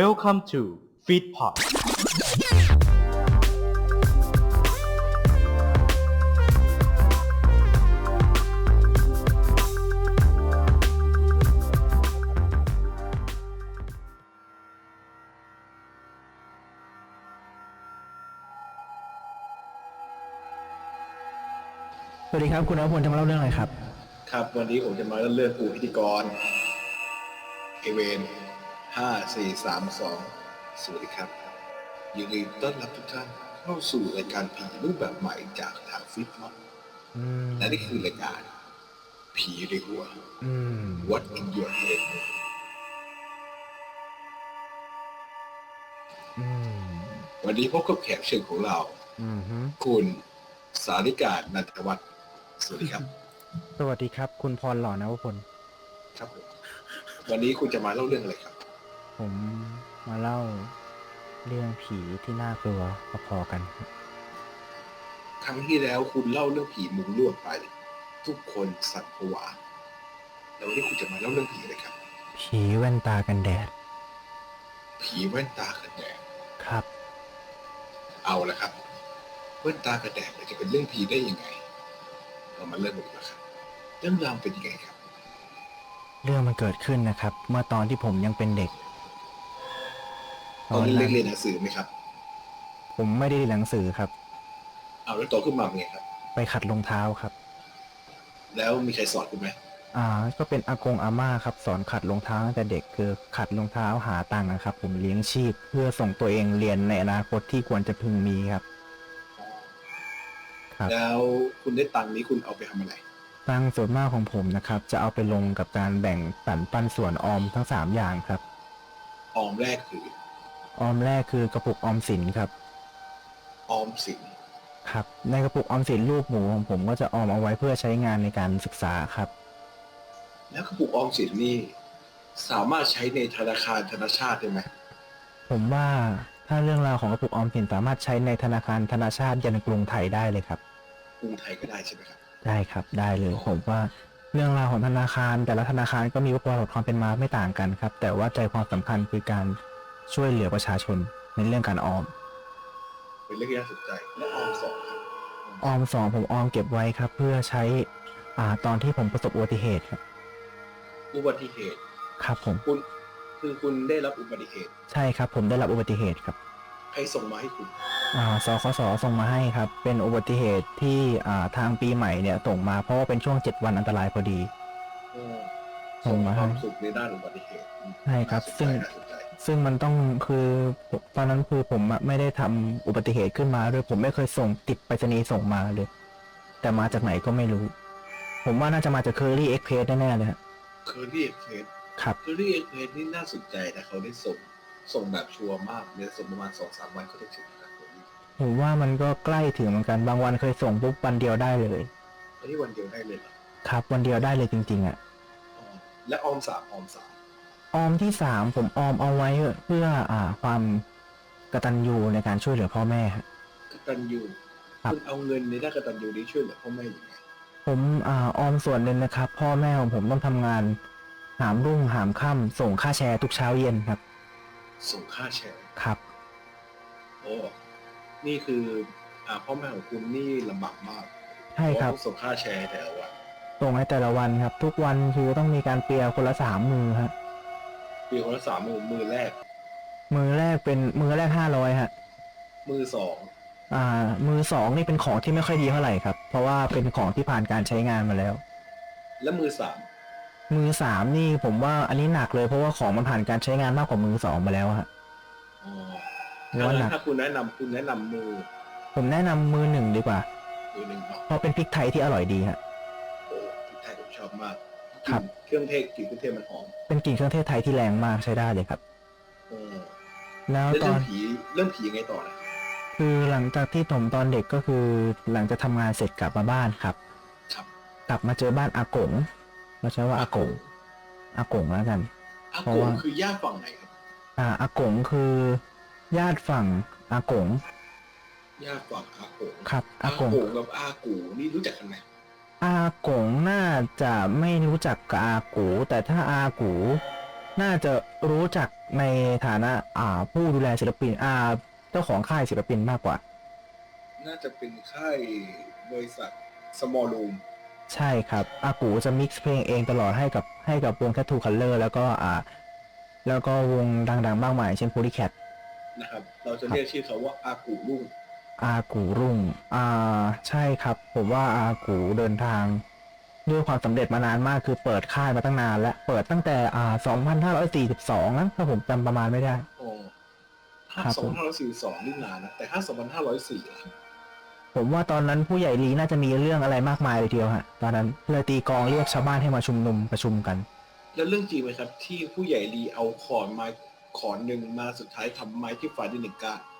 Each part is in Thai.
Welcome to Feedpot สวัสดีครับ คุณนวพลจะมาเล่าเรื่องอะไรครับ ครับ วันนี้ผมจะมาเลือกกูพิธีกรเอเวน ห้าสี่สามสองสวัสดีครับยินดีต้อนรับทุกท่านเข้าสู่รายการผีรูปแบบใหม่จากทางฟิตมอนอืมและนี่คือรายการ ผีในหัวอืม What in your head อืมวันนี้พบกับแขกเชิญของเราอืมฮึคุณสาริกานันทวัฒน์สวัสดีครับ สวัสดีครับ คุณพรหล่อนวพลครับผมวันนี้คุณจะมาเล่าเรื่องอะไรครับ ผมมาเล่าเรื่องผีที่น่ากลัวพอๆกันครับครั้งที่แล้วคุณเล่าเรื่องผีมุงลวดไป ทุกคนสั่นผวาแล้ววันนี้คุณจะมาเล่าเรื่องผีอะไรครับ ผีแว่นตากันแดด ผีแว่นตากันแดดครับ เอาละครับแว่นตากันแดดเนี่ยจะเป็นเรื่องผีได้ยังไง เรามาเริ่มกันดีกว่าครับเรื่องราวเป็นยังไงครับ เรื่องมันเกิดขึ้นนะครับ เมื่อตอนที่ผมยังเป็นเด็ก ตอนนี้นเรียนหนังสือไหมครับ ผมไม่ได้เรียนหนังสือครับ เอาแล้วโตขึ้นมาเป็นไงครับ ไปขัดรองเท้าครับ แล้วมีใครสอนคุณไหมอ่า ก็เป็นอากงอาม่าครับ สอนขัดรองเท้าตั้งแต่เด็กคือขัดรองเท้าหาตังค์นะครับ ผมเลี้ยงชีพ เพื่อส่งตัวเองเรียนในอนาคตที่ควรจะพึงมีครับ ครับ แล้วคุณได้ตังค์นี้คุณเอาไปทำอะไรตังค์ส่วนมากของผมนะครับ จะเอาไปลงกับการแบ่งปันปันส่วนออมทั้งสามอย่างครับ ออมแรกคือ ออมแรกคือกระปุกออมสินครับ ออมสินครับ ในกระปุกออมสินรูปหมูของผมก็จะออมเอาไว้เพื่อใช้งานในการศึกษาครับ แล้วกระปุกออมสินนี่สามารถใช้ในธนาคารธนาชาติได้ไหมผมว่าถ้าเรื่องราวของกระปุกออมสินสามารถใช้ในธนาคารธนาชาติยันกรุงไทยได้เลยครับ กรุงไทยก็ได้ใช่ไหมครับ ได้ครับได้เลยผมว่าเรื่องราวของธนาคาร แต่ละธนาคารก็มีประวัติความเป็นมาไม่ต่างกันครับ แต่ว่าใจความสำคัญคือการ ช่วยเหลือประชาชนในเรื่องการออม เป็นเรื่องที่น่าสนใจและออมสองครับออมสองผมออมเก็บไว้ครับ เพื่อใช้อ่าตอนที่ผมประสบอุบัติเหตุครับอุบัติเหตุครับผมคุณคือคุณได้รับอุบัติเหตุ ใช่ครับ ผมได้รับอุบัติเหตุครับใครส่งมาให้คุณอ่าสคสส่งมาให้ครับ เป็นอุบัติเหตุที่อ่าทางปีใหม่เนี่ยส่งมาเพราะว่าเป็นช่วง7วันอันตรายพอดีส่ส่งงมาคให้วามสุขในด้านอุบัติเหตุใช่ครับน่าสนซึ่งใจน่าสนใจ ซึ่งมันต้องคือตอนนั้นคือผมอะไม่ได้ทำอุบัติเหตุขึ้นมาด้วยผมไม่เคยส่งติดไปรษณีย์ส่งมาเลย แต่มาจากไหนก็ไม่รู้ ผมว่าน่าจะมาจากเคอรี่เอ็กเพสแน่ๆเลยฮะเคอรี่เอ็กเพสครับเคอรี่เอ็กเพสนี่น่าสนใจนะเขาได้ส่งส่งแบบชัวร์มากเนี่ยส่งประมาณสองสามวันก็จะถึงนะครับผมว่ามันก็ใกล้ถึงเหมือนกันบางวันเคยส่งปุ๊บวันเดียวได้เลยอันนี้วันเดียวได้เลยเหรอครับ วันเดียวได้เลยจริง ๆอะอ๋อและออมสามออมสาม ออมที่สามผมออมเอาไว้เพื่ออ่าความกตัญญูในการช่วยเหลือพ่อแม่ฮะ กตัญญูครับ คุณเอาเงินในด้านกตัญญูนี้ช่วยเหลือพ่อแม่ยังไงผมอ่าออมส่วนหนึ่งนะครับ พ่อแม่ของผมต้องทำงาน หามรุ่งหามค่ำส่งค่าแชร์ทุกเช้าเย็นครับส่งค่าแชร์ครับ โอ้นี่คืออ่าพ่อแม่ของคุณนี่ลำบากมากใช่ครับ เพาะว่าต้องส่งค่าแชร์แต่ละวันส่งให้แต่ละวันครับ ทุกวันคือต้องมีการเปียร์คนละสามมือฮะ ปีคนละสามมือมือแรก มือแรกเป็นมือแรกห้าร้อยฮะ มือสองอ่า มือสองนี่เป็นของที่ไม่ค่อยดีเท่าไหร่ครับ เพราะว่าเป็นของที่ผ่านการใช้งานมาแล้ว และมือสามมือสามนี่ผมว่าอันนี้หนักเลยเพราะว่าของมันผ่านการใช้งานมากกว่ามือสองมาแล้วฮะอ๋อผมว่าหนักถ้าคุณแนะนำคุณแนะนำมือผมแนะนำมือหนึ่งดีกว่า มือหนึ่งเนาะเพราะเป็นพริกไทยที่อร่อยดีฮะ โอ้ที่ไทยผมชอบมากครับกลิ่นเค รื่องเทศกลิ่นเครื่องเทศมันหอมเป็นกลิ่นเครื่องเทศไทยที่แรงมากใช้ได้เลยครับโอ้แล้วแล้วตเรื่อองนผีเรื่องผียังไงต่อนะคือหลังจากที่ผมตอนเด็กก็คือ หลังจากทำงานเสร็จกลับมาบ้านครับ ครับกลับมาเจอบ้านอากงเราใช้ว่าอากงอากงแล้วกัน อาเพราะกงว่า คือย่าฝั่งไหนครับอ่าอากงคือญาติฝั่งอากงย่าฝั่งอากงครับอาอากงกง กับอากูนี่รู้จักกันไหม อากงน่าจะไม่รู้จักกับอากู แต่ถ้าอากู น่าจะรู้จักในฐานะอ่าผู้ดูแลศิลปินอ่าเจ้าของค่ายศิลปินมากกว่า น่าจะเป็นค่ายบริษัท small room ใช่ครับ อากูจะมิกซ์เพลงเองตลอดให้กับให้กับวง Tattoo Color แล้วก็อ่า แล้วก็วงดังๆมากมายเช่น Polycat นะครับ เราจะเรียกชื่อเขาว่าอากูรุ่ง อากูรุ่ง อ่า ใช่ครับ ผมว่าอากูเดินทาง ด้วยความสำเร็จมานานมากคือเปิดค่ายมาตั้งนานและเปิดตั้งแต่อ่า2542นะถ้าผมจำประมาณไม่ได้ โอ้ถ้าครับสองพันห้าร้อยสี่สองนี่นานนะแต่ถ้าสองพันห้าร้อยสี่ะผมว่าตอนนั้นผู้ใหญ่ลีน่าจะมีเรื่องอะไรมากมายเลยทีเดียวฮะตอนนั้นเลยตีกลองเรียกชาวบ้านให้มาชุมนุมประชุมกัน แล้วเรื่องจริงไหมครับ ที่ผู้ใหญ่ลีเอาขอนไม้ขอนหนึ่งมาสุดท้ายทำไม้ที่ฟันได้หนึ่งก้านอ่า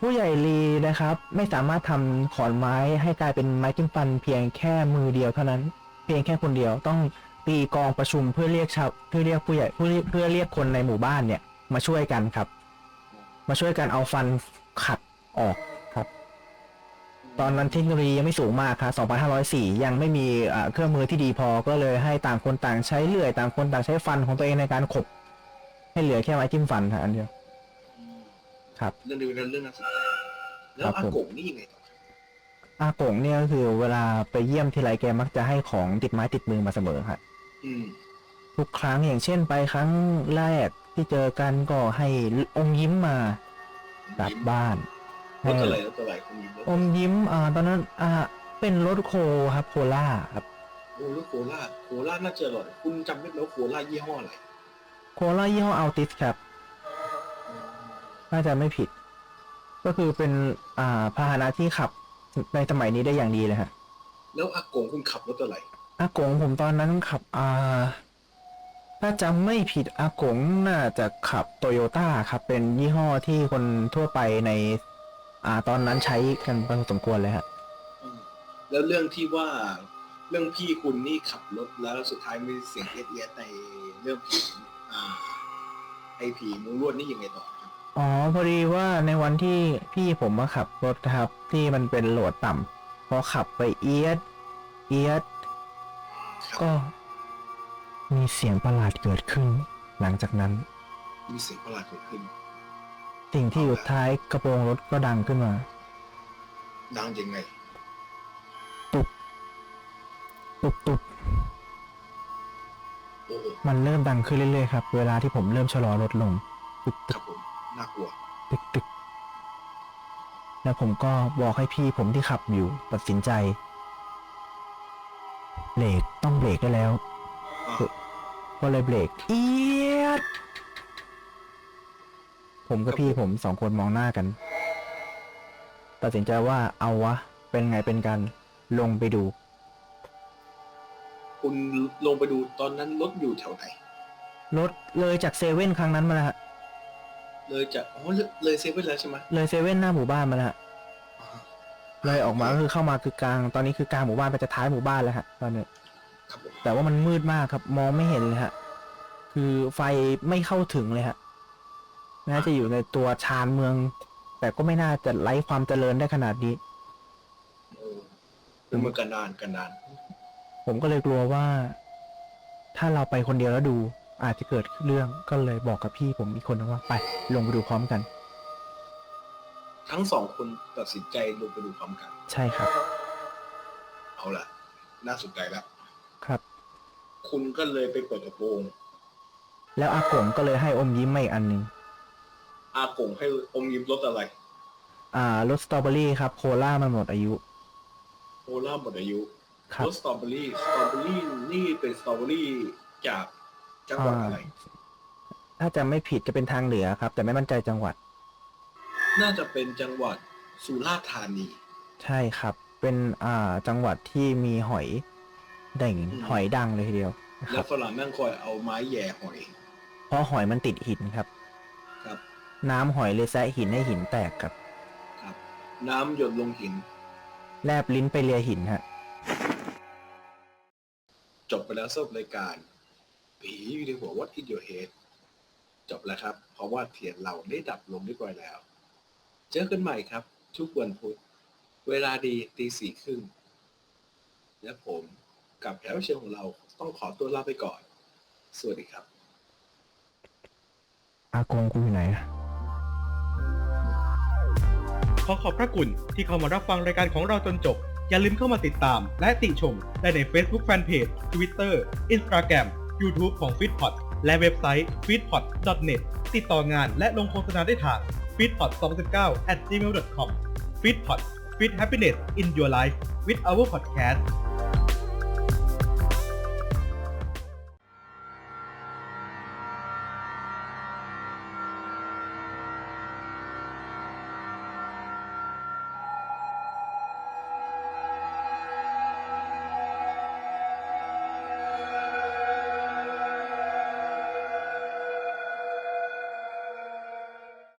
ผู้ใหญ่ลีนะครับ ไม่สามารถทำขอนไม้ให้กลายเป็นไม้จิ้มฟัน เพียงแค่มือเดียวเท่านั้น เพียงแค่คนเดียวต้องตีกองประชุมเพื่อเรียกชาวเพื่อเรียกผู้ใหญ่เพื่อเรียกเพื่อเรียกคนในหมู่บ้านเนี่ย มาช่วยกันครับ มาช่วยกันเอาฟันขัดออกครับ ตอนนั้นเทคโนโลยียังไม่สูงมากครับ2504 ยังไม่มีเครื่องมือที่ดีพอก็เลยให้ต่างคนต่างใช้เลื่อย ต่างคนต่างใช้ฟันของตัวเองในการขบให้เหลือแค่ไม้จิ้มฟันครับอันเดียว ครับ เรื่องนี้เป็นเรื่องน่าสนใจแล้วครับอาผม กงนี่ยังไงต่อครับอากงเนี่ยก็คือเวลาไปเยี่ยมทีไรแกมักจะให้ของติดไม้ติดมือมาเสมอครับอืมทุกครั้งอย่างเช่นไปครั้งแรกที่เจอกันก็ให้อมยิ้มมากลับบ้านรถอะไรให้รถอะไรคุณยิ้มรถอมยิ้มอ่าตอนนั้นอ่าเป็นรถโคครับโคล่าครับโอ้รถโคราชโคราชน่าจะอร่อยคุณจำได้ไหมว่าโคราชยี่ห้ออะไรโคล่ายี่ห้ออัลติสครับ น่าจะไม่ผิด ก็คือเป็นอ่าพาหนะที่ขับในสมัยนี้ได้อย่างดีเลยฮะ แล้วอากงคุณขับรถอะไรอากงผมตอนนั้นขับอ่าถ้าจำไม่ผิดอากงน่าจะขับโตโยต้าครับ เป็นยี่ห้อที่คนทั่วไปใน อ่าตอนนั้นใช้กันพอสมควรเลยฮะอืมแล้วเรื่องที่ว่าเรื่องพี่คุณนี่ขับรถแล้วสุดท้ายมีเสียงเอียดๆในเรื่องผีอ่าไอผีมุงลวดนี่ยังไงต่อครับ อ๋อพอดีว่าในวันที่พี่ผมมาขับรถนะครับ ที่มันเป็นโหลดต่ำพอขับไปเอียดเอียดครับก็มีเสียงประหลาดเกิดขึ้น หลังจากนั้น มีเสียงประหลาดเกิดขึ้น สิ่งที่อยู่ท้ายกระโปรงรถก็ดังขึ้นมา ดังยังไง ตุบตุบตุบโอ้โหมันเริ่มดังขึ้นเรื่อยๆครับ เวลาที่ผมเริ่มชะลอรถลงตึกคตึรักบผม น่ากลัว ตึกตึกแล้วผมก็บอกให้พี่ผมที่ขับอยู่ตัดสินใจเบรกต้องเบรกได้แล้วอ่าก็เลยเบรกเอียดผมกับพี่ผมสองคนมองหน้ากัน ตัดสินใจว่าเอาวะ เป็นไงเป็นกัน ลงไปดู คุณลงไปดูตอนนั้นรถอยู่แถวไหน รถเลยจากเซเว่นครั้งนั้นมาแล้วฮะ เลยจากอ๋อเลยเลยเซเว่นแล้วใช่ไหมเลยเซเว่นหน้าหมู่บ้านมาแล้วฮะอ่าเลยออกมาก็คือเข้ามาคือกลาง ตอนนี้คือกลางหมู่บ้านไปจะท้ายหมู่บ้านแล้วฮะตอนนี้ครับผมแต่ว่ามันมืดมากครับ มองไม่เห็นเลยฮะ คือไฟไม่เข้าถึงเลยฮะน่าจะอยู่ในตัวชานเมือง แต่ก็ไม่น่าจะไร้ความเจริญได้ขนาดนี้ เออเป็นเมืองกันดานกันดานผมก็เลยกลัวว่า ถ้าเราไปคนเดียวแล้วดู อาจจะเกิดเรื่องก็เลยบอกกับพี่ผมอีกคนนึงว่าไปลงไปดูพร้อมกัน ทั้งสองคนตัดสินใจลงไปดูพร้อมกัน ใช่ครับ เอาล่ะ น่าสนใจแล้วครับ คุณก็เลยไปเปิดกระโปรงแล้วอากงก็เลยให้อมยิ้มมาอีกอันหนึ่งอากงให้อมยิ้มรถอะไร อ่ารสสตรอเบอรี่ครับโคล่ามันหมดอายุโคล่าหมดอายุครับรถสตรอเบอรี่สตรอเบอรี่นี่เป็นสตรอเบอรี่จาก จังหวัดอะไร ถ้าจะไม่ผิดจะเป็นทางเหนือครับ แต่ไม่มั่นใจจังหวัด น่าจะเป็นจังหวัดสุราษฎร์ธานี ใช่ครับ เป็นอ่าจังหวัดที่มีหอยเด่งอืม หอยดังเลยทีเดียวนะคแล้รัวบฝรั่งนั่งคอยเอาไม้แหย่หอย เพราะหอยมันติดหินครับ ครับ น้ำหอยเลยแซะหินให้หินแตกครับ ครับ น้ำหยดลงหิน แลบลิ้นไปเลียหินฮะ จบไปแล้วสำหรับรายการ ผีอยู่ในหัว What is your head จบแล้วครับ เพราะว่าเทียนเราได้ดับลงเรียบร้อยแล้ว เจอกันใหม่ครับ ทุกวันพุธ เวลาดีตีสี่ครึ่ง และผมกับแขกรับเชิญของเราต้องขอตัวลาไปก่อน สวัสดีครับ อากงกูอยู่ไหนอะ ขอขอบพระคุณที่เข้ามารับฟังรายการของเราจนจบ อย่าลืมเข้ามาติดตามและติชมได้ใน Facebook Fanpage Twitter Instagram YouTube ของ f e e d p o t และเว็บไซต์ f e e d p o t net ติดต่องานและลงโฆษณาได้ทาง f e e d p o t 2019 at gmail.com f e e d p o t Fit Happiness in Your Life with our podcast